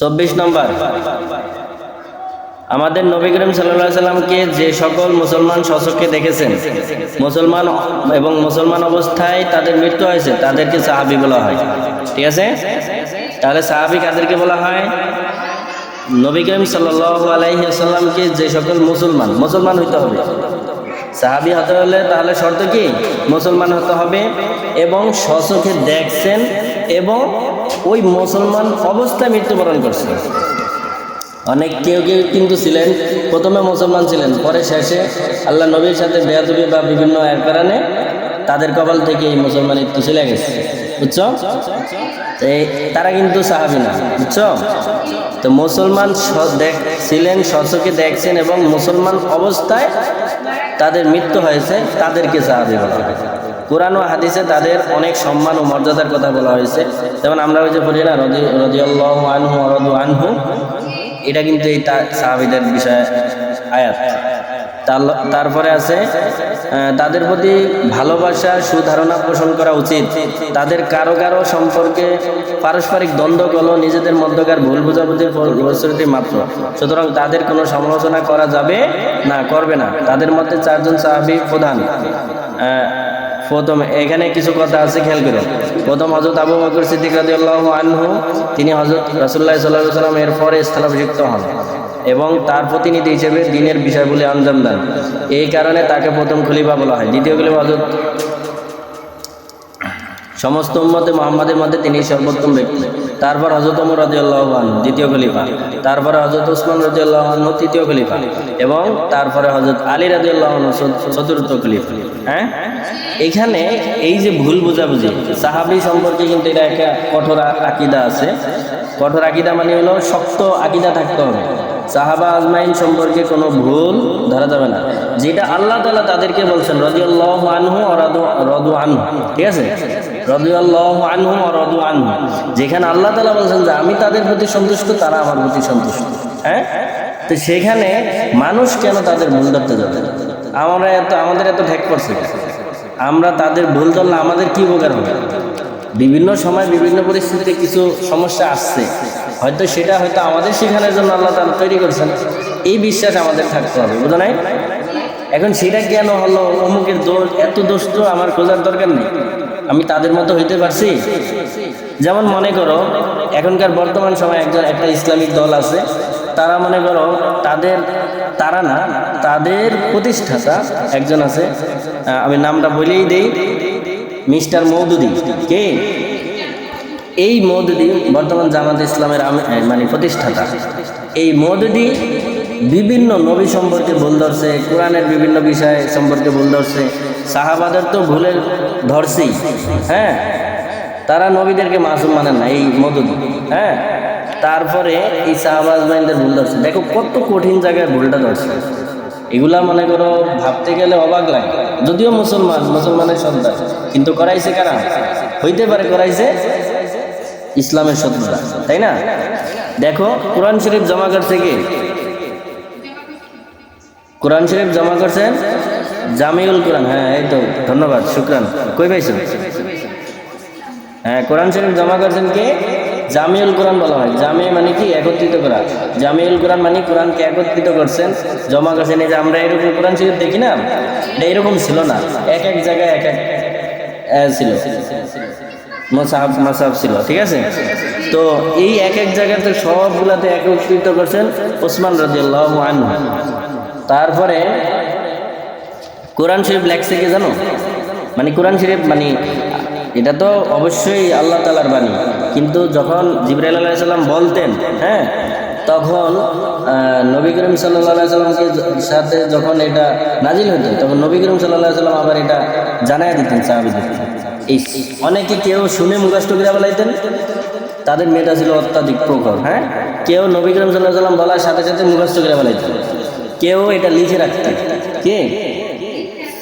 চব্বিশ নম্বর। আমাদের নবী করিম সাল্লাহ সাল্লামকে যে সকল মুসলমান শাসককে দেখেছেন, মুসলমান এবং মুসলমান অবস্থায় তাদের মৃত্যু হয়েছে, তাদেরকে সাহাবি বলা হয়। ঠিক আছে? তাহলে সাহাবি কাদেরকে বলা হয়? নবী করিম সাল্লাহ আলাইসাল্লামকে যে সকল মুসলমান মুসলমান হইতে হবে। সাহাবি হতে হলে তাহলে শর্ত কি? মুসলমান হতে হবে এবং স্বচোখে দেখছেন এবং ওই মুসলমান অবস্থায় মৃত্যুবরণ করছেন অনেক কেউ কেউ কিন্তু ছিলেন, প্রথমে মুসলমান ছিলেন, পরে শেষে আল্লাহ নবীর সাথে বেয়াদবি বা বিভিন্ন এর কারণে তাদের কপাল থেকে এই মুসলমান একটু চলে গেছে। বুঝছ? তারা কিন্তু সাহাবি না, বুঝছ? তো মুসলমান ছিলেন স্বচকে দেখছেন এবং মুসলমান অবস্থায় তাদের মৃত্যু হয়েছে, তাদেরকে সাহাবি বলা কোরআন ও হাদিসে তাদের অনেক সম্মান ও মর্যাদার কথা বলা হয়েছে। যেমন আমরা ওই যে বলি না রদি, রদিয়াল্লাহ আনহু অরদু আনহু, এটা কিন্তু এই সাহাবিদের বিষয়ে আয়াত। তারপরে আছে তাদের প্রতি ভালোবাসা, সুধারণা পোষণ করা উচিত। তাদের কারও কারও সম্পর্কে পারস্পরিক দ্বন্দ্ব হলো নিজেদের মধ্যকার ভুল বোঝাবুঝির ফলশ্রুতি মাত্র। সুতরাং তাদের কোনো সমালোচনা করা যাবে না, করবে না। তাদের মধ্যে চারজন সাহাবি প্রধান। প্রথম, এখানে কিছু কথা আছে, খেয়াল করুন প্রথম হজরত আবু বকর সিদ্দিক রাদিয়াল্লাহু আনহু, তিনি হজরত রাসূলুল্লাহ সাল্লাল্লাহু আলাইহি সাল্লাম এর পরে স্থলাভিষিক্ত হন এবং তার প্রতিনিধি হিসেবে দিনের বিষয়গুলি আঞ্জাম দেন। এই কারণে তাকে প্রথম খলিফা বলা হয়। দ্বিতীয় খলিফা হজরত সমস্ত উম্মতে মোহাম্মদের মধ্যে তিনি সর্বোত্তম ব্যক্তি। তারপর হজরত ওমর রাজিউল্লাহ আনহু, দ্বিতীয় খলিফা। তারপরে হজরত উসমান রাজিউল্লাহ আনহু, তৃতীয় খলিফা। এবং তারপরে হজরত আলী রাজিউল্লাহ আনহু চতুর্থ খলিফা। হ্যাঁ? এখানে এই যে ভুল বোঝাবুঝি, সাহাবি সম্পর্কে কিন্তু এটা একটা কঠোর আকিদা আছে। কঠোর আকিদা মানে হলো শক্ত আকিদা থাকতে হবে। সাহাবা আজমাইন সম্পর্কে কোনো ভুল ধরা যাবে না। যেটা আল্লাহ তালা তাদেরকে বলছেন রদিউল্লাহ আনহু রদু আনহু। ঠিক আছে? যেখানে আল্লাহ তালা বলছেন যে আমি তাদের প্রতি সন্তুষ্ট, তারা আমার প্রতি সন্তুষ্ট। হ্যাঁ? তো সেখানে মানুষ কেন তাদের ভুল ধরতে যাবে? আমরা এত, আমাদের এত ঠেক করছে আমরা তাদের ভুল ধরলে আমাদের কি উপকার হবে? বিভিন্ন সময় বিভিন্ন পরিস্থিতিতে কিছু সমস্যা আসছে। হয়তো সেটা হয়তো আমাদের শেখানোর জন্য আল্লাহ তালা তৈরি করছেন। এই বিশ্বাস আমাদের থাকতে হবে, বুঝো এখন সেটা কেন হলো? অমুকের দোষ, এত দোষ তো আমার খোঁজার দরকার নেই। আমি তাদের মতো হইতে পারছি? যেমন মনে করো, এখনকার বর্তমান সময় একজন, একটা ইসলামিক দল আছে। তারা মনে করো, তাদের, তারা না, তাদের প্রতিষ্ঠাতা একজন আছে। আমি নামটা বলেই দেই। মিস্টার মৌদুদি কে? এই মৌদুদি বর্তমান জামাত ইসলামের মানে প্রতিষ্ঠাতা। এই মৌদুদি বিভিন্ন নবী সম্পর্কে ভুল ধরছে, কোরআনের বিভিন্ন বিষয় সম্পর্কে ভুল ধরছে, সাহাবাদের তো ভুলের ধরছেই হ্যাঁ? তারা নবীদেরকে মাসুম মানেন না, এই মধুদি হ্যাঁ? তারপরে এই সাহাবাজমাইনদের ভুল ধরছে। দেখো কত কঠিন জায়গায় ভুলটা ধরছে। এগুলা মনে করো ভাবতে গেলে অবাক লাগে। যদিও মুসলমান, মুসলমানের সন্তান কিন্তু করাইছে কারা? হইতে পারে করাইছে ইসলামের শত্রুরা তাই না? দেখো, কোরআন শরীফ জমা করছে কে? কোরআন শরীফ জমা করছেন জামিউল কোরআন হ্যাঁ এই তো, ধন্যবাদ, শুক্রান। কই পাইছো হ্যাঁ কোরআন শরীফ জমা করছেন কে? জামিউল কোরআন বলা হয়। জামি মানে কি? একত্রিত করা। জামিউল কোরআন মানে কোরআনকে একত্রিত করছেন, জমা করছেন। এই যে আমরা এরকম কোরআন শরীফ দেখি না, এটা এরকম ছিল না। এক এক জায়গায় এক এক ছিল। মোসাহাব, মাসাহাব ছিল, ঠিক আছে? তো এই এক এক জায়গাতে সবগুলাতে একত্রিত করছেন ওসমান রাজিয়াল্লাহু আনহু। তারপরে কোরআন শরীফ লেখছে কি জানো? মানে কোরআন শরীফ মানে এটা তো অবশ্যই আল্লাহ তালার বাণী। কিন্তু যখন জিবরাইল সাল্লাম বলতেন হ্যাঁ তখন নবী করিম সাল্লাহ সাল্লামকে সাথে যখন এটা নাজিল হতো, তখন নবী করিম সাল্লাহ সাল্লাম আবার এটা জানাই দিতেন সাহাবিদের। এই অনেকে কেউ শুনে মুখস্থ করে বলাইতেন, তাদের মেয়েটা ছিল অত্যাধিক প্রখর হ্যাঁ? কেউ নবী করিম সাল্লাহ সাল্লাম বলার সাথে সাথে মুখস্থ করে বলাইতেন। কেউ এটা লিখে রাখতেন কে?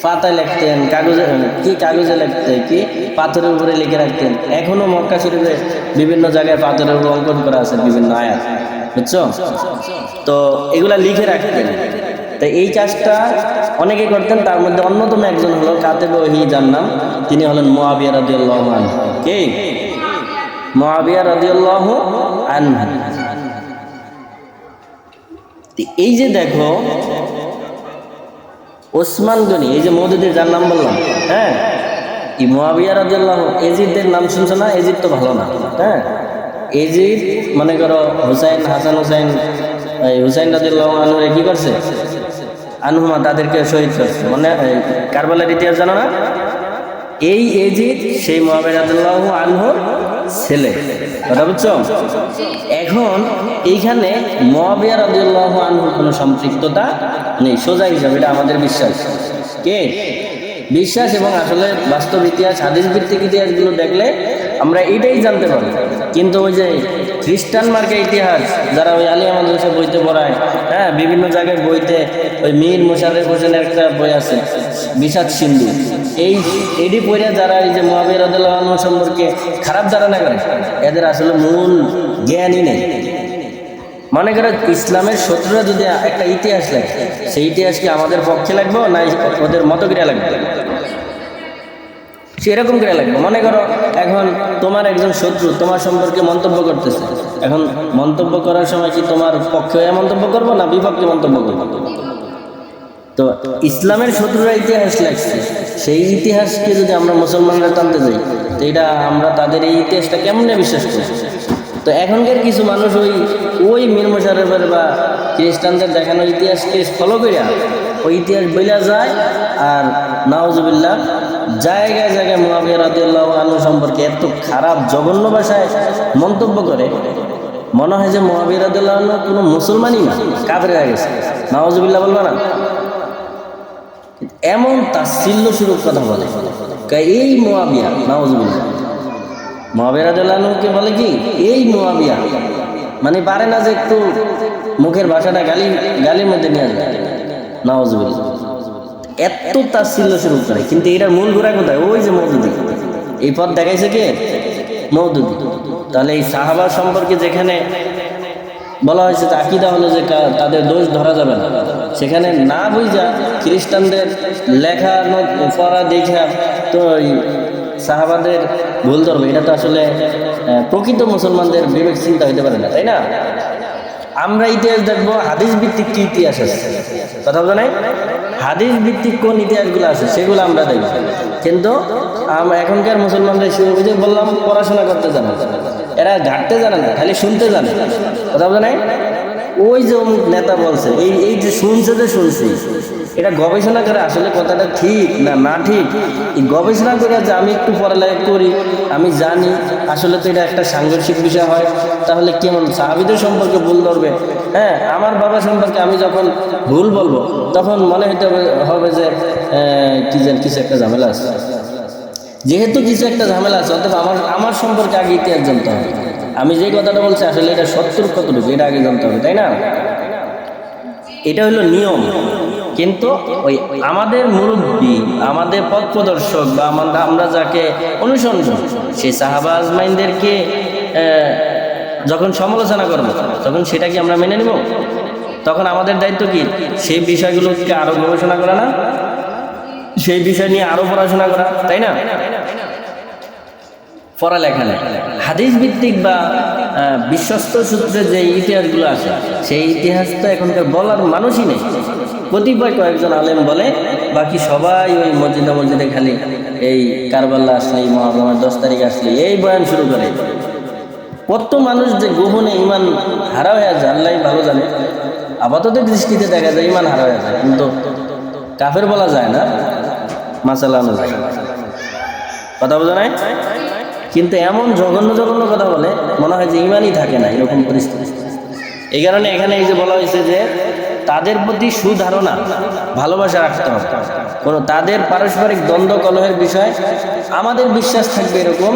পাতায় লিখতেন, কাগজে, কি কাগজে লিখতে, কি পাথরের উপরে লিখে রাখতেন। এখনও মক্কা শরীফে বিভিন্ন জায়গায় পাথরের উপর অঙ্কন করা আছে, বিভিন্ন আয়াত। বুঝছ? তো এগুলা লিখে রাখতেন। তো এই কাজটা অনেকে করতেন, তার মধ্যে অন্যতম একজন হলো কাতেব ওহি যার নাম, তিনি হলেন মোয়াবিয়া রাদিয়াল্লাহু আনহু। কে? মোয়াবিয়া রাদিয়াল্লাহু আনহু। তো এই যে দেখো, ওসমান গনি, এই যে মৌদুদের যার নাম বললাম হ্যাঁ? এই মোয়াবিয়া রাদিয়াল্লাহু এজিদের নাম শুনছো না? এজিদ তো ভালো না হ্যাঁ? এজিদ, মনে করো হুসাইন, হাসান হুসাইন হুসাইন রাদিয়াল্লাহু আনহুরে কি করছে? আনহুমা তাদেরকে শহীদ করছে। মানে কারবালার ইতিহাস জানো না? এই এজিদ, সেই মোহাম্মদ রাদিয়াল্লাহু আনহুর ছেলে। কথা বুঝছ? এখন এইখানে মোয়াবিয়া রাদিয়াল্লাহু আনহুর কোনো সম্পৃক্ততা নেই। সোজা হিসাবে এটা আমাদের বিশ্বাস। কে? বিশ্বাস এবং আসলে বাস্তব ইতিহাস হাদিস ভিত্তিক ইতিহাসগুলো দেখলে আমরা এটাই জানতে পারি। কিন্তু ওই যে খ্রিস্টান মার্কে ইতিহাস, যারা ওই আলিয়া মাদ্রাসা বইতে পড়ায় হ্যাঁ বিভিন্ন জায়গায় বইতে ওই মীর মোশারেফ হোসেনের একটা বই আছে, বিষাদ সিন্ধু। এই এডি পড়িয়া যারা এই যে মহাবীর আদাল্লাহ সম্পর্কে খারাপ ধারণা করে, এদের আসলে মূল জ্ঞানই নেই। মনে করো ইসলামের শত্রুরা যদি একটা ইতিহাস লেখে, সেই ইতিহাস কি আমাদের পক্ষে লাগবে না ওদের মতো করে লাগবে? সেরকম করে লাগবে। মনে করো এখন তোমার একজন শত্রু তোমার সম্পর্কে মন্তব্য করতেছে। এখন মন্তব্য করার সময় কি তোমার পক্ষে মন্তব্য করব না বিপক্ষে মন্তব্য করব? তো ইসলামের শত্রুরা ইতিহাস লাগছে সেই ইতিহাসকে যদি আমরা মুসলমানরা টানতে যাই, তো এটা আমরা তাদের এই ইতিহাসটা কেমনে বিশ্বাস করি তো এখনকার কিছু মানুষ ওই ওই মীর বা খ্রিস্টানদের দেখানো ইতিহাসকে ফলো করিয়া ওই ইতিহাস বইলা যায়, আর নাওজুবিল্লাহ জায়গায় জায়গায় মহাবিয়া রাদিয়াল্লাহ আনু সম্পর্কে এত খারাপ জঘন্য ভাষায় মন্তব্য করে, মনে হয় যে মহাবিয়া রাদিয়াল্লাহ আনহু কোনো মুসলমানই না, কাফের হয়ে গেছে। নাওজুবিল্লাহ বলব না। এমন তাচ্ছিল্য স্বরূপ কথা বলে। এই মোয়াবিয়া নাওজুবিল্লাহ মহাবিয়া রাদিয়াল্লাহকে বলে কি? এই মোয়াবিয়া মানে পারে না যে একটু মুখের ভাষাটা গালি, গালির মধ্যে নিয়ে যায় নাওজুবিল্লাহ এত তাচ্ছিল্য স্বরূপ করে। কিন্তু এটার মূল গোড়া কোথায়? ওই যে মৌদুদি। এই পথ দেখাইছে কে? মৌদুদি। তাহলে এই সাহাবা সম্পর্কে যেখানে বলা হয়েছে যে আকিদা হলো যে তাদের দোষ ধরা যাবে না। সেখানে না বুঝা খ্রিস্টানদের লেখা পড়া দেখা তো সাহাবাদের ভুল ধরবে। এটা তো আসলে প্রকৃত মুসলমানদের বিবেক চিন্তা হইতে পারে না, তাই না? আমরা ইতিহাস দেখব হাদিস ভিত্তিক কি ইতিহাস আছে? কথা বলে নাই? হাদিস ভিত্তিক কোন ইতিহাসগুলো আছে, সেগুলো আমরা দেখব। কিন্তু আম- এখনকার মুসলমানরা শুরু বুঝে বললাম, পড়াশোনা করতে জানে এরা ঘাটতে জানে না, খালি শুনতে জানে। কথা বলে ওই যে অমুক নেতা বলছে, এই এই যে শুনছে যে শুনছি, এটা গবেষণা করে আসলে কথাটা ঠিক না না ঠিক? এই গবেষণা করে যে আমি একটু পড়ালেখা করি, আমি জানি আসলে তো এটা একটা সাংঘর্ষিক বিষয় হয়, তাহলে কেমন সাহাবিদের সম্পর্কে ভুল ধরবে? হ্যাঁ আমার বাবা সম্পর্কে আমি যখন ভুল বলব, তখন মনে হতে হবে- যে কি যেন কিছু একটা ঝামেলা আছে। যেহেতু কিছু একটা ঝামেলা আছে অথবা আমার আমার সম্পর্কে আগে ইতিহাস জানতে হবে। আমি যে কথাটা বলছি, আসলে এটা সত্তর কতটুকু? এটা আগে জানতে হবে, তাই না? এটা হলো নিয়ম। কিন্তু ওই আমাদের মুরব্বী, আমাদের পথ প্রদর্শক বা আমরা আমরা যাকে অনুসরণ সেই সাহাবা আজমাইনদেরকে যখন সমালোচনা করব, তখন সেটা কি আমরা মেনে নেব? তখন আমাদের দায়িত্ব কি? সেই বিষয়গুলোকে আরও গবেষণা করা না? সেই বিষয় নিয়ে আরও পড়াশোনা করা, তাই না? পড়ালেখা নেই। হাদিস ভিত্তিক বা বিশ্বস্ত সূত্রে যে ইতিহাসগুলো আছে, সেই ইতিহাস তো এখনকার বলার মানুষই নেই। কতিপয় কয়েকজন আলেম বলে, বাকি সবাই ওই মসজিদে মসজিদে খালি এই কারবাল্লা আসলে মহারমের দশ তারিখ আসলে, এই বয়ান শুরু করে। কত মানুষ যে গোপনে ইমান হারা হয়ে যায় আল্লাহ ভালো জানে। আপাতত দৃষ্টিতে দেখা যায় ইমান হারা হয়ে যায় কিন্তু কাফের বলা যায় না। মাসালা অনুযায়ী কথা বোঝা নাই? কিন্তু এমন জঘন্য জঘন্য কথা বলে, মনে হয় যে ইমানই থাকে না এরকম পরিস্থিতি। এই কারণে এখানে এই যে বলা হয়েছে যে তাদের প্রতি সুধারণা, ভালোবাসা রাখতে হবে। কোনো তাদের পারস্পরিক দ্বন্দ্ব কলহের বিষয়, আমাদের বিশ্বাস থাকবে এরকম,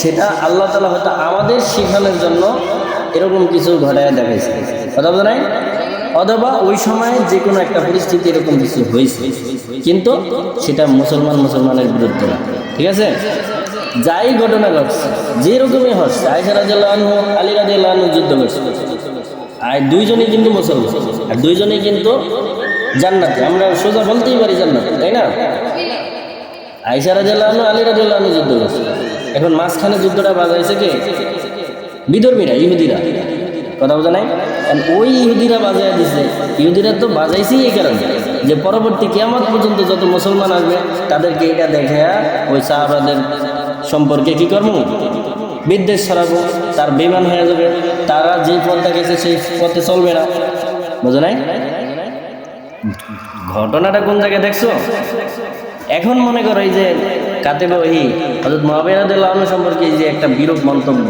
সেটা আল্লাহ তালা হয়তো আমাদের শিখানোর জন্য এরকম কিছু ঘটায় দেখাইছে। কথা নাই? অথবা ওই সময় যে কোনো একটা পরিস্থিতি এরকম কিছু হয়েছে। কিন্তু সেটা মুসলমান মুসলমানের বিরুদ্ধে ঠিক আছে? যাই ঘটনা ঘটছে যেরকমই হচ্ছে আয়সা রাজিয়াল্লাহ আলী রাজিয়াল্লাহ যুদ্ধ করছে। আর দুইজনেই কিন্তু মুসলমান, আর দুইজনেই কিন্তু জান্নাতি। আমরা সোজা বলতেই পারি জান্নাতি, তাই না? আয়সা রাজিয়াল্লাহ আলী রাজিয়াল্লাহ যুদ্ধ করছে। এখন মাঝখানে যুদ্ধটা বাজাইছে কে? বিধর্মীরা ইহুদিরা। কথা বোঝা নাই? ওই ইহুদিরা বাজায় দিছে। ইহুদিরা তো বাজাইছেই এই কারণে যে পরবর্তী কিয়ামত পর্যন্ত যত মুসলমান আসবে, তাদেরকে এটা দেখে ওই সাহাবাদের সম্পর্কে কি করব? বিদ্বেষ ছড়াবো, তার বেমান হয়ে যাবে, তারা যে পথটা গেছে সেই পথে চলবে না। বোঝো নাই? ঘটনাটা কোন জায়গায় দেখছ? এখন মনে করো এই যে কাতে বহি হজরত মহাবিরাদুল্লাহ সম্পর্কে যে একটা বিরূপ মন্তব্য।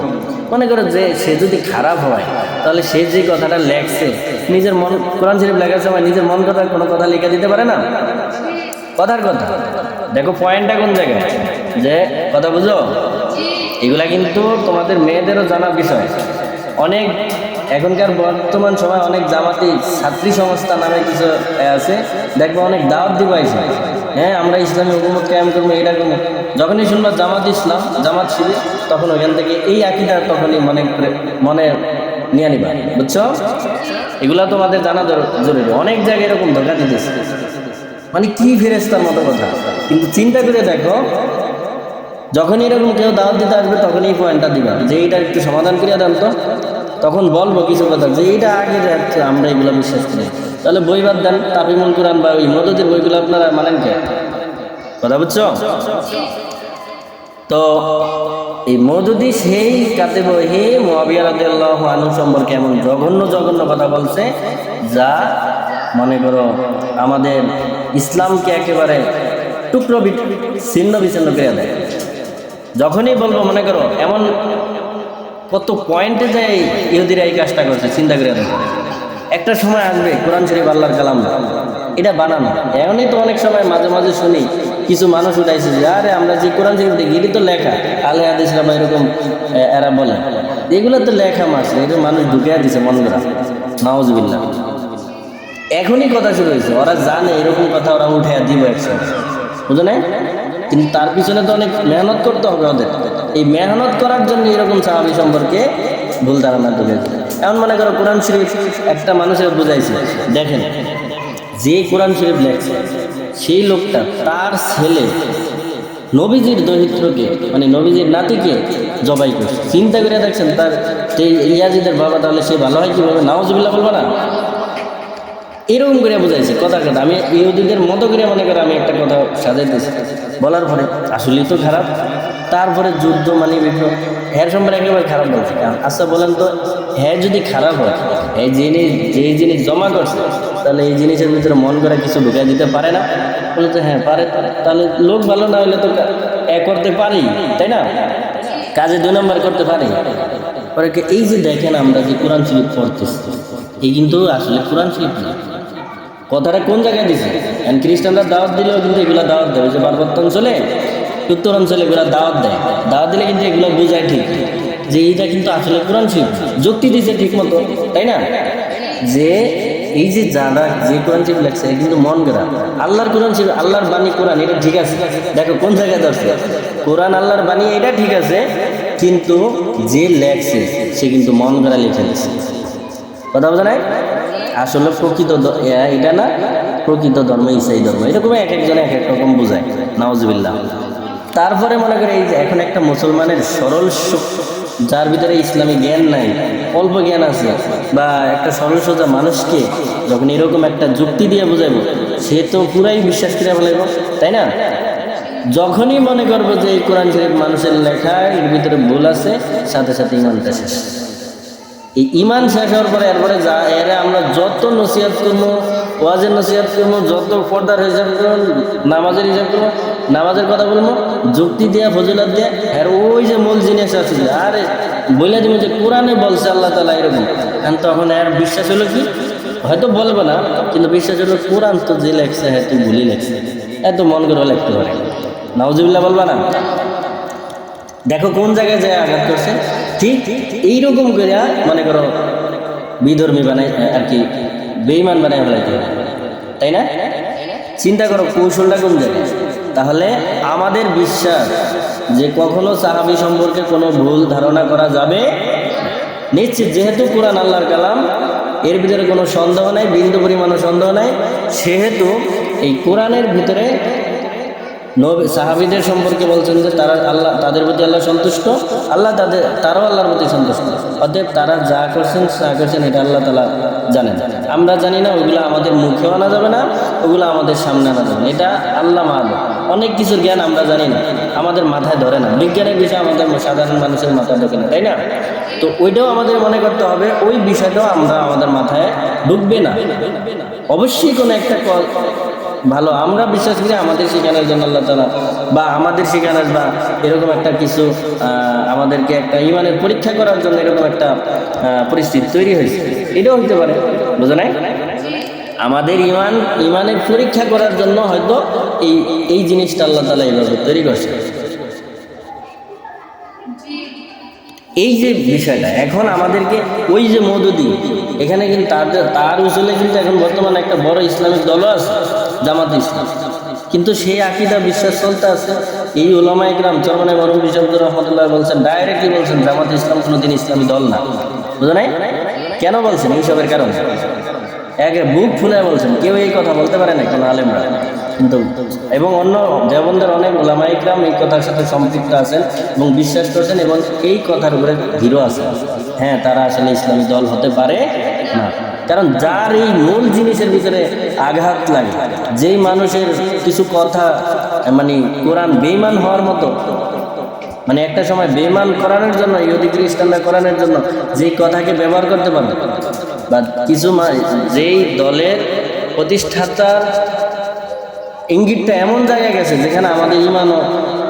মনে করো যে সে যদি খারাপ হয়, তাহলে সে যে কথাটা লেখছে, নিজের মন, কোরআন শরীফ লেখার সময় নিজের মন কথা কোনো কথা লিখে দিতে পারে না? কথার কথা। দেখো পয়েন্টটা কোন জায়গায়? যে কথা বুঝো? এগুলা কিন্তু তোমাদের মেয়েদেরও জানার বিষয়। অনেক এখনকার বর্তমান সময় অনেক জামাতি ছাত্রী সংস্থা নামে কিছু আছে দেখব অনেক দাওয়াত দিব আইসে হ্যাঁ আমরা ইসলামী হুকুমত কায়েম করব এটা করব। যখনই শুনব জামাত ইসলাম জামাত শিবির তখন ওইখান থেকে এই আঁকিটা তখনই মনে করে- মনে নিয়ে নিবা। বুঝছ? এগুলা তোমাদের জানা জরুরি। অনেক জায়গায় এরকম ধোকা দিতেছে। মানে কি ফেরেস্তার মতো কথা? কিন্তু চিন্তা করে দেখো যখন এরকম কেউ দাওয়াত দিতে আসবে তখন এই পয়েন্টটা দিবা। যে এইটা একটু সমাধান করিয়া দেন তো, তখন বলব কিছু কথা। যে এইটা আগে আমরা এগুলো বিশ্বাস করি। তাহলে বই বাদ দেন তাপিমুল কোরআন বা ওই মদতের বইগুলো আপনারা মানেন কে? কথা বুঝছ? তো এই মধুদি সেই কাতে বহি মোয়াবিয়া রাদিয়াল্লাহু আনহু সম্পর্কে এমন জঘন্য জঘন্য কথা বলছে, যা, মনে করো, আমাদের ইসলামকে একেবারে টুকরো ছিন্ন বিচ্ছিন্ন করে দেয়। যখনই বলব, মনে করো, এমন কত পয়েন্টে যায় ইহুদিরা এই কাজটা করছে, চিন্তা করে একটা সময় আসবে, কোরআন শরীফ, আল্লাহর কালাম। এটা বানানো। এমনই তো অনেক সময় মাঝে মাঝে শুনি, কিছু মানুষ উঠাইছে যে, আরে, আমরা যে কোরআন শরীফ দেখি এটি তো লেখা। আলে বা এরকম এরা বলে। এগুলো তো লেখা মাস এটা মানুষ ঢুকিয়ে দিছে মন করা নওয়াজবিল্লা এখনই কথা শুরু হয়েছে। ওরা জানে, এরকম কথা ওরা উঠে দিব একসাথে বুঝো নাই? কিন্তু তার পিছনে তো অনেক মেহনত করতে হবে ওদের। এই মেহনত করার জন্য এরকম সাহাবি সম্পর্কে ভুল ধারণা তুলে এমন মনে করো কোরআন শরীফ একটা মানুষের বুঝাইছে, দেখেন, যে কোরআন শরীফ লেখছে, সেই লোকটা তার ছেলে নবীজির দরিদ্রকে মানে নবীজির নাতিকে জবাই করছে। চিন্তা করে দেখছেন তার সেই ইয়াজিদের বাবা তাহলে সে ভালো হয় কীভাবে? নাওজবিল্লা বলব না? এরকম করে বুঝাইছে, কথা কথা। আমি ইহুদিদের মতো করে মনে করে আমি একটা কথা সাজাইতেছি বলার পরে আসলেই তো খারাপ, তারপরে যুদ্ধ মানে বিপ্লব হ্যার সম্পর্কে একেবারে খারাপ বলছে। কারণ আচ্ছা বলেন তো হ্যাঁ যদি খারাপ হয় এই জিনিস যেই জিনিস জমা করছে, তাহলে এই জিনিসের ভিতরে মন করে কিছু ঢুকিয়ে দিতে পারে না? বলে তো হ্যাঁ পারে। তাহলে লোক ভালো না হলে তো এ করতে পারি, তাই না? কাজে দুই নম্বর করতে পারি। পরে এই যে দেখেন আমরা যে কোরআন শরীফ পড়তেছি, এই কিন্তু আসলে কোরআন শরীফ না। কথাটা কোন জায়গায় দিছে? এখন খ্রিস্টানরা দাওয়াত দিলেও কিন্তু এগুলো দাওয়াত দেয়। যে পার্বত্য অঞ্চলে, উত্তর অঞ্চলে এগুলো দাওয়াত দেয়। দাওয়াত দিলে কিন্তু এগুলো বোঝায় ঠিক। যে এইটা কিন্তু আসলে কোরআন শরীফ। যুক্তি দিছে ঠিক মতো, তাই না? যে এই যে যারা যে কোরআন শরীফ লেখছে কিন্তু মন গড়া। আল্লাহর কোরআন শরীফ, আল্লাহর বাণী কোরআন, এটা ঠিক আছে। দেখো, কোন জায়গায় ধরছে? কোরআন, আল্লাহর বাণী, এটা ঠিক আছে। কিন্তু যে লেখছে, সে কিন্তু মন গড়া লিখে কথা বোঝা নাই? আসলে প্রকৃত এটা না প্রকৃত ধর্ম, ইসাই ধর্ম। এরকম এক একজনে এক এক রকম বোঝায়। নওয়াজবিল্লাহ তারপরে মনে করে এই যে এখন একটা মুসলমানের সরল যার ভিতরে ইসলামী জ্ঞান নাই, অল্প জ্ঞান আছে, বা একটা সরল সোজা মানুষকে যখন এরকম একটা যুক্তি দিয়ে বোঝাইব, সে তো পুরাই বিশ্বাস করে ফেলাইব, তাই না? যখনই মনে করব যে এই কোরআন শরীফ মানুষের লেখা, এর ভিতরে ভুল আছে, সাথে সাথে ইমানটা শেষ। এই ইমান শেষ হওয়ার পরে এরপরে যা, এরা আমরা যত নসিহাত করব, ওয়াজের নসিহাত করব, যত পর্দার হিসাব করব, নামাজের হিসাব করব, নামাজের কথা বলব, যুক্তি দিয়া, ফজিলত দিয়া, আর ওই যে মূল জিনিস আছে আরে বলে দিব যে কোরআনে বলছে আল্লাহ তালা এরকম। এখন তখন এর বিশ্বাস হলো কি? হয়তো বলব না, কিন্তু বিশ্বাস হলো কোরআন তো যে লেখছে হ্যাঁ তুই ভুলি লেখছে এত মন করে লিখতে পারে। নাউজুবিল্লাহ বলবা না? দেখো কোন জায়গায় যায় আঘাত করছে? ঠিক এইরকম করে মনে করো বিধর্মী বানাই আর কি বেইমান বানাই ফেলাইতে তাই না? চিন্তা করো কৌশলটা কোন জায়গায়? তাহলে আমাদের বিশ্বাস যে কখনো সাহাবি সম্পর্কে কোনো ভুল ধারণা করা যাবে? নিশ্চিত, যেহেতু কোরআন আল্লাহর কালাম, এর ভিতরে কোনো সন্দেহ নাই, বিন্দু পরিমাণও সন্দেহ নাই, সেহেতু এই কোরআনের ভিতরে নবী সাহাবিদের সম্পর্কে বলছেন যে তারা আল্লাহ, তাদের প্রতি আল্লাহ সন্তুষ্ট, আল্লাহ তাদের, তারাও আল্লাহর প্রতি সন্তুষ্ট। অতএব তারা যা করছেন যা করছেন, এটা আল্লাহ তালা জানেন। আমরা জানি না, ওগুলো আমাদের মুখেও আনা যাবে না, ওগুলো আমাদের সামনে আনা যাবে না। এটা আল্লাহ মাল অনেক কিছুর জ্ঞান আমরা জানি না, আমাদের মাথায় ধরে না। বিজ্ঞানের বিষয় আমাদের সাধারণ মানুষের মাথায় ঢোকে না, তাই না? তো ওইটাও আমাদের মনে করতে হবে, ওই বিষয়টাও আমরা আমাদের মাথায় ঢুকবে না। অবশ্যই কোনো একটা ভালো, আমরা বিশ্বাস করি আমাদের শেখানোর জন্য আল্লাহ তালা বা আমাদের শেখানোর বা এরকম একটা কিছু আমাদেরকে একটা ইমানের পরীক্ষা করার জন্য এরকম একটা পরিস্থিতি তৈরি হয়েছে। এটাও হতে পারে, বুঝো নাই? আমাদের ইমান, ইমানের পরীক্ষা করার জন্য হয়তো এই এই জিনিসটা আল্লাহ তালা এইভাবে তৈরি করছে। এই যে বিষয়টা, এখন আমাদেরকে ওই যে মধুদি এখানে কিন্তু তাদের তার উসলে কিন্তু এখন বর্তমানে একটা বড় ইসলামিক দলও আছে। জামাত ইসলাম। কিন্তু সেই আকিদা বিশ্বাস চলতে আছে। এই ওলামা ইকরাম, চরমানে মরম বিশাবদুর রহমতুল্লাহ বলছেন ডাইরেক্টলি বলছেন, জামাত ইসলাম কোনোদিন ইসলামী দল না। বুঝো নাই? কেন বলছেন এইসবের কারণ? একে বুক ফুলে বলছেন, কেউ এই কথা বলতে পারে না, কোনো আলেমরা। কিন্তু এবং অন্য দেবন্দের অনেক ওলামা ইকরাম এই কথার সাথে সম্পৃক্ত আছেন এবং বিশ্বাস করছেন এবং এই কথার উপরে দৃঢ় আছেন হ্যাঁ তারা আসলে ইসলামী দল হতে পারে না। কারণ যার এই মূল জিনিসের ভিতরে আঘাত লাগে, যেই মানুষের কিছু কথা মানে কোরআন বেইমান হওয়ার মতো মানে একটা সময় বেমান করানোর জন্য ইহুদি খ্রিস্টানরা করানোর জন্য যেই কথাকে ব্যবহার করতে পারবে, বা কিছু যেই দলের প্রতিষ্ঠাতার ইঙ্গিতটা এমন জায়গায় গেছে, যেখানে আমাদের ইমান ও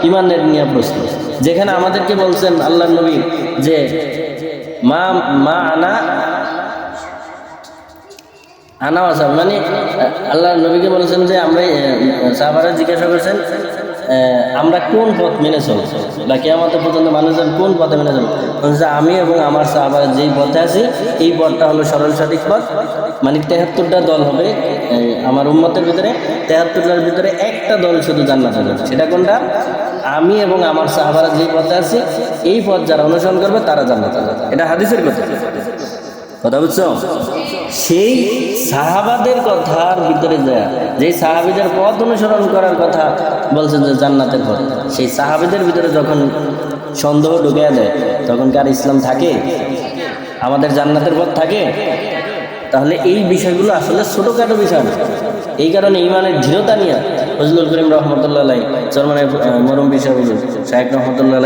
ইমানের নিয়ে প্রশ্ন। যেখানে আমাদেরকে বলছেন আল্লাহ নবী যে, মা মা আনা আনা আসাব মানে আল্লাহ নবীকে বলেছেন যে আমরা সাহাবারা জিজ্ঞাসা করেছেন আমরা কোন পথ মেনে চলছি বা কেয়ামতের পর্যন্ত মানুষজন কোন পথে মেনে চলছে বলছে, আমি এবং আমার সাহাবারা যেই পথে আছি এই পথটা হলো সরল সঠিক পথ। মানে তেহাত্তরটা দল হবে আমার উম্মতের ভিতরে। তেহাত্তরটার ভিতরে একটা দল শুধু জান্নাতে যাবে সেটা কোনটা? আমি এবং আমার সাহাবারা যেই পথে আছি এই পথ যারা অনুসরণ করবে তারা জান্নাতে যাবে। এটা হাদিসের কথা। কথা বুঝছ? সেই সাহাবাদের কথার ভিতরে যায়। যে সাহাবিদের পথ অনুসরণ করার কথা বলছে যে জান্নাতের পথ। সেই সাহাবিদের ভিতরে যখন সন্দেহ ঢুকে দেয়, তখন কার ইসলাম থাকে? আমাদের জান্নাতের পথ থাকে? তাহলে এই বিষয়গুলো আসলে ছোটোখাটো বিষয়। এই কারণে ইমানের দৃঢ়তা নিয়ে ফজলুল করিম রহমতুল্লাহ চরমানের মরম বিষয় শাহেক রহমতুল্লাহ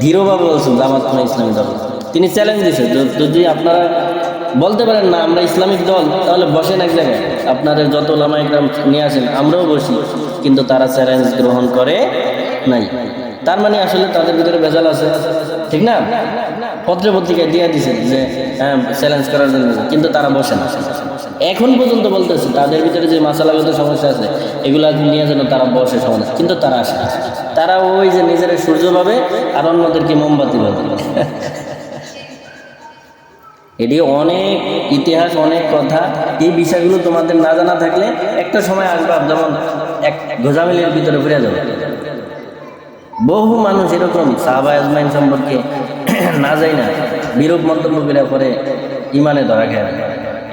দৃঢ়ভাবে বলছেন জামাত ইসলামী দল। তিনি চ্যালেঞ্জ দিয়েছে য- যদি আপনারা বলতে পারেন না, আমরা ইসলামিক দল, তাহলে বসেন এক জায়গায়। আপনাদের যত লামাইকরাম নিয়ে আসেন, আমরাও বসি। কিন্তু তারা চ্যালেঞ্জ গ্রহণ করে নাই। তার মানে আসলে তাদের ভিতরে ভেজাল আছে। ঠিক না? পত্র পত্রিকায় দিয়ে দিছে যে হ্যাঁ চ্যালেঞ্জ করার জন্য। কিন্তু তারা বসে না। এখন পর্যন্ত বলতেছে, তাদের ভিতরে যে মাসালাগত সমস্যা আছে, এগুলা নিয়ে যেন তারা বসে সমস্যা। কিন্তু তারা আসে। তারা ওই যে নিজেরা সূর্য পাবে আর অন্যদেরকে মোমবাতি পাবে এটি অনেক ইতিহাস, অনেক কথা। এই বিষয়গুলো তোমাদের না জানা থাকলে একটা সময় আসবে, যেমন এক গোজামিলের ভিতরে ফিরে যাবে বহু মানুষ এরকম সাহাবা আজমাইন সম্পর্কে না যায় না, বিরূপ মন্তব্য করে পরে ইমানে ধরা খেয়ে।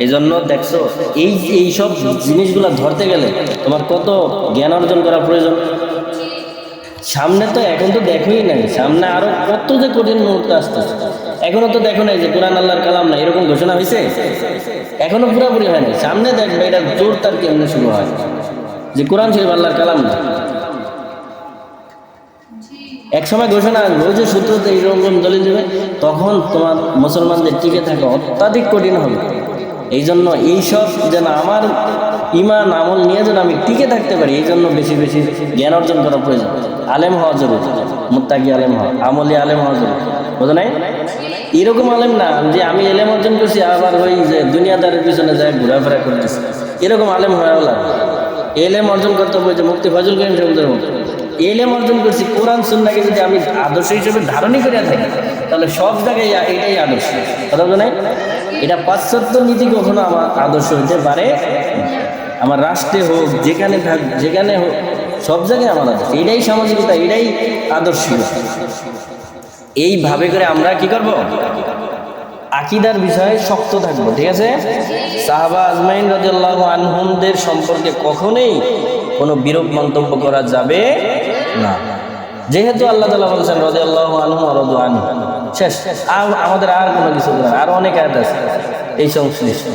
এই জন্য দেখছ, এই এইসব জিনিসগুলো ধরতে গেলে তোমার কত জ্ঞান অর্জন করা প্রয়োজন। সামনে তো এখন তো দেখোই নাই। সামনে আরও কত যে কঠিন মুহূর্ত আসতেছে। এখনও তো দেখো নাই যে কোরআন আল্লাহর কালাম না এরকম ঘোষণা হয়েছে এখনও পুরোপুরি হয়নি সামনে দেখবে এটা জোর তার কেমনে শুরু হয়? যে কোরআন শরীফ আল্লাহর কালাম না এক সময় ঘোষণা আসবে, ওই যে সূত্রতে এইরকম দলিল দেবে, তখন তোমার মুসলমানদের টিকে থাকা অত্যাধিক কঠিন হবে। এই জন্য এইসব যেন আমার ইমান আমল নিয়ে যেন আমি টিকে থাকতে পারি এই জন্য বেশি বেশি জ্ঞান অর্জন করা প্রয়োজন। আলেম হওয়া জরুরি, মুত্তাকি আলেম হওয়া, আমলি আলেম হওয়া জরুরি। বোঝো নাই? এরকম আলেম না যে আমি এলেম অর্জন করছি, আবার ওই যে দুনিয়াদারের পিছনে যায় ঘোরাফেরা করতেছি। এরকম আলেম হওয়া লাগবে এলেম অর্জন করতে হবে যে মুক্তি ফজল করিম সাহেবদের মতো। এলেম অর্জন করছি, কোরআন সুন্নাকে যদি আমি আদর্শ হিসেবে ধারণই করে থাকি, তাহলে সব জায়গায় এটাই আদর্শ। কথা বলে এটা পাশ্চাত্য নীতি কখনো আমার আদর্শ হইতে পারে আমার রাষ্ট্রে হোক, যেখানে থাক, যেখানে হোক, সব জায়গায় আমার আদর্শ। এটাই সামাজিকতা, এটাই আদর্শ। এইভাবে করে আমরা কি করব? আকিদার বিষয়ে শক্ত থাকব, ঠিক আছে? সাহাবা আজমাইন রাজিয়াল্লাহু আনহুমদের সম্পর্কে কখনোই কোনো বিরূপ মন্তব্য করা যাবে না। যেহেতু আল্লাহ তালা বলছেন রাজা আল্লাহ আনহু রদু আনহু। শেষ। আর আমাদের আর কোনো কিছু করার আর অনেক আয়াত আছে। এই সংশ্লিষ্ট।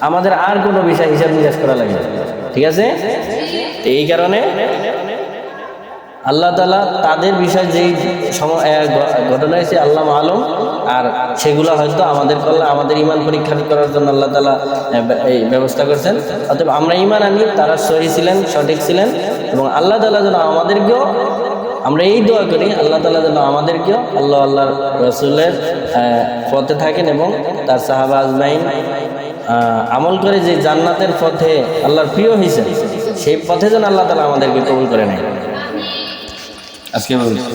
আমাদের আর কোনো বিষয় হিসাব নিকাশ করা লাগে ঠিক আছে? এই কারণে আল্লাহ তালা তাদের বিষয় যেই ঘটনা হয়েছে, আল্লাহ আলম, আর সেগুলো হয়তো আমাদের করলে আমাদের ইমান পরীক্ষা করার জন্য আল্লাহ তালা এই ব্যবস্থা করছেন। অতএব আমরা ইমান আনি, তারা সহি ছিলেন, সঠিক ছিলেন, এবং আল্লাহ তালা যেন আমাদেরকেও আমরা এই দোয়া করি, আল্লাহ তালা যেন আমাদেরকেও আল্লাহ আল্লাহর রসুলের পথে থাকেন এবং তার সাহাবা আজমাইন আমল করে যে জান্নাতের পথে আল্লাহর প্রিয় হিসেবে সেই পথে যেন আল্লাহ তালা আমাদেরকে কবুল করে নেয়। আজকে বলছি।